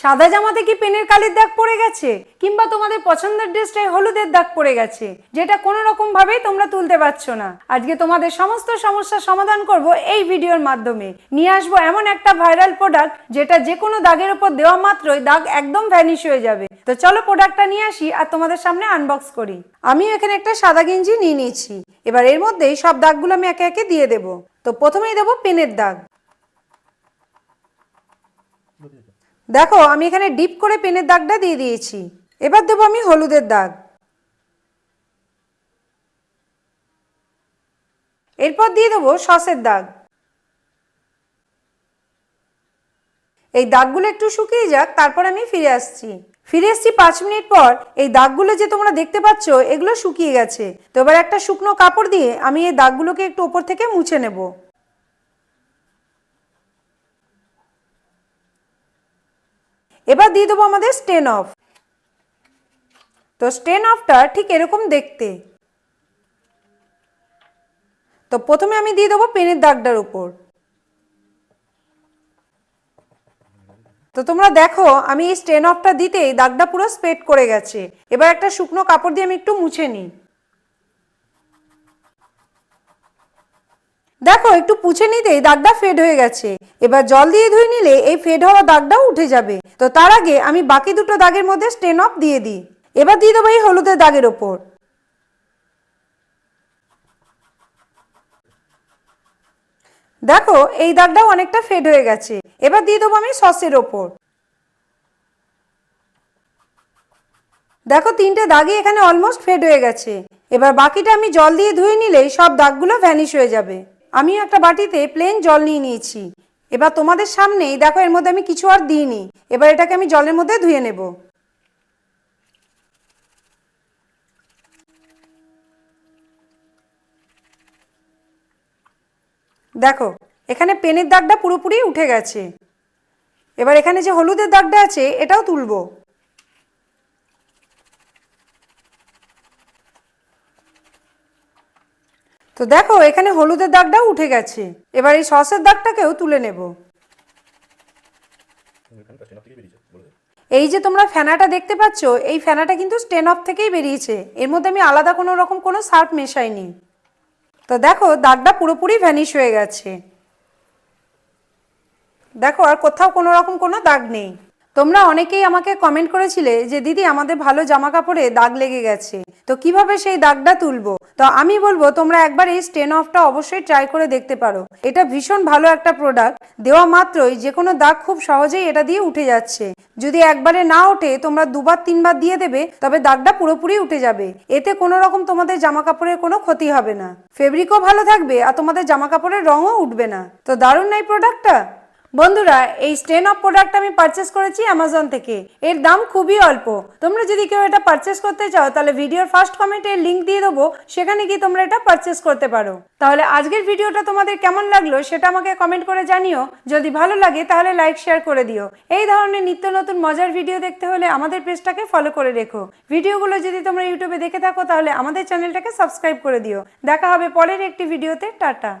সাদা জামাতে কি পেনের কালির দাগ পড়ে গেছে? কিংবা তোমাদের পছন্দের ড্রেসটায় হলুদের দাগ পড়ে গেছে? যেটা কোনো রকম ভাবেই তোমরা তুলতে পারছ না। আজকে তোমাদের সমস্ত সমস্যার সমাধান করব এই ভিডিওর মাধ্যমে। নিয়ে আসব এমন একটা ভাইরাল প্রোডাক্ট যেটা যে কোনো দাগের উপর দেওয়া মাত্রই দাগ একদম ভ্যানিশ হয়ে যাবে। তো চলো প্রোডাক্টটা নিয়ে আসি আর তোমাদের সামনে আনবক্স করি। আমি এখানে একটা সাদা গেঞ্জি নিয়ে নিয়েছি। এবার এর মধ্যেই সব দাগগুলো আমি একে একে দিয়ে দেবো। তো প্রথমেই দেবো পেনের দাগ। দেখো, আমি এখানে ডিপ করে পেনের দাগটা দিয়ে দিয়েছি। এবার দেবো আমি হলুদের দাগ। এরপর দিয়ে দেবো সসের দাগ। এই দাগগুলো একটু শুকিয়ে যাক, তারপর আমি ফিরে আসছি। ফিরে এসছি পাঁচ মিনিট পর। এই দাগগুলো যে তোমরা দেখতে পাচ্ছ, এগুলো শুকিয়ে গেছে। তো এবার একটা শুকনো কাপড় দিয়ে আমি এই দাগগুলোকে একটু ওপর থেকে মুছে নেব। এবার দিয়ে দেবো আমাদের স্টেন অফ তো স্টেন অফটা ঠিক এরকম দেখতে। তো প্রথমে আমি দিয়ে দেবো পেনের দাগটার উপর। তো তোমরা দেখো, আমি এই স্টেন অফটা দিতেই দাগটা পুরো স্প্রেড করে গেছে। এবার একটা শুকনো কাপড় দিয়ে আমি একটু মুছে নিই। দেখো, একটু পুছে নিতেই দাগটা ফেড হয়ে গেছে। এবার জল দিয়ে ধুয়ে নিলে এই ফেড হওয়া দাগটাও উঠে যাবে। তো তার আগে আমি বাকি দুটো দাগের মধ্যে স্টেন অফ দিয়ে দিই। এবার দিয়ে দেবো এই হলুদের দাগের ওপর। দেখো, এই দাগটাও অনেকটা ফেড হয়ে গেছে। এবার দিয়ে দেবো আমি সসের ওপর। দেখো, তিনটে দাগই এখানে অলমোস্ট ফেড হয়ে গেছে। এবার বাকিটা আমি জল দিয়ে ধুয়ে নিলেই সব দাগগুলো ভ্যানিশ হয়ে যাবে। আমি একটা বাটিতে প্লেন জল নিয়ে নিয়েছি। এবার তোমাদের সামনেই, দেখো এর মধ্যে আমি কিছু আর দিইনি। এবার এটাকে আমি জলের মধ্যে ধুয়ে নেব। দেখো, এখানে পেনের দাগটা পুরোপুরি উঠে গেছে। এবার এখানে যে হলুদের দাগটা আছে, এটাও তুলবো। তো দেখো, এখানে হলুদের দাগটাও উঠে গেছে। এবার এই সসের দাগটাকেও তুলে নেব। এই যে তোমরা ফেনাটা দেখতে পাচ্ছ, এই ফেনাটা কিন্তু স্টেন অফ থেকেই বেরিয়েছে। এর মধ্যে আমি আলাদা কোনো রকম কোনো সার্ফ মেশাইনি। তো দেখো, দাগটা পুরোপুরি ভ্যানিশ হয়ে গেছে। দেখো, আর কোথাও কোনো রকম কোনো দাগ নেই। তোমরা অনেকেই আমাকে কমেন্ট করেছিলে যে, দিদি, আমাদের ভালো জামা কাপড়ে দাগ লেগে গেছে। তো কীভাবে সেই দাগটা তুলবো? তো আমি বলব, তোমরা একবার এই স্টেন অফটা অবশ্যই ট্রাই করে দেখতে পারো। এটা ভীষণ ভালো একটা প্রোডাক্ট দেওয়া মাত্রই যে কোনো দাগ খুব সহজেই এটা দিয়ে উঠে যাচ্ছে। যদি একবারে না ওঠে, তোমরা দুবার, তিনবার দিয়ে দেবে, তবে দাগটা পুরোপুরি উঠে যাবে। এতে কোনো রকম তোমাদের জামা কাপড়ের কোনো ক্ষতি হবে না। ফেব্রিকও ভালো থাকবে আর তোমাদের জামা কাপড়ের রঙও উঠবে না। তো দারুণ নাই প্রোডাক্টটা বন্ধুরা, এই স্টেন অফ প্রোডাক্ট আমি পারচেস করেছি অ্যামাজন থেকে। এর দাম খুবই অল্প। তোমরা যদি কেউ এটা পারচেস করতে চাও, তাহলে ভিডিওর ফার্স্ট কমেন্টে লিঙ্ক দিয়ে দেবো। সেখানে গিয়ে তোমরা এটা পারচেস করতে পারো। তাহলে আজকের ভিডিওটা তোমাদের কেমন লাগল সেটা আমাকে কমেন্ট করে জানিও। যদি ভালো লাগে, তাহলে লাইক শেয়ার করে দিও। এই ধরনের নিত্য নতুন মজার ভিডিও দেখতে হলে আমাদের পেজটাকে ফলো করে রেখো। ভিডিওগুলো যদি তোমরা ইউটিউবে দেখে থাকো, তাহলে আমাদের চ্যানেলটাকে সাবস্ক্রাইব করে দিও। দেখা হবে পরের একটি ভিডিওতে টাটা।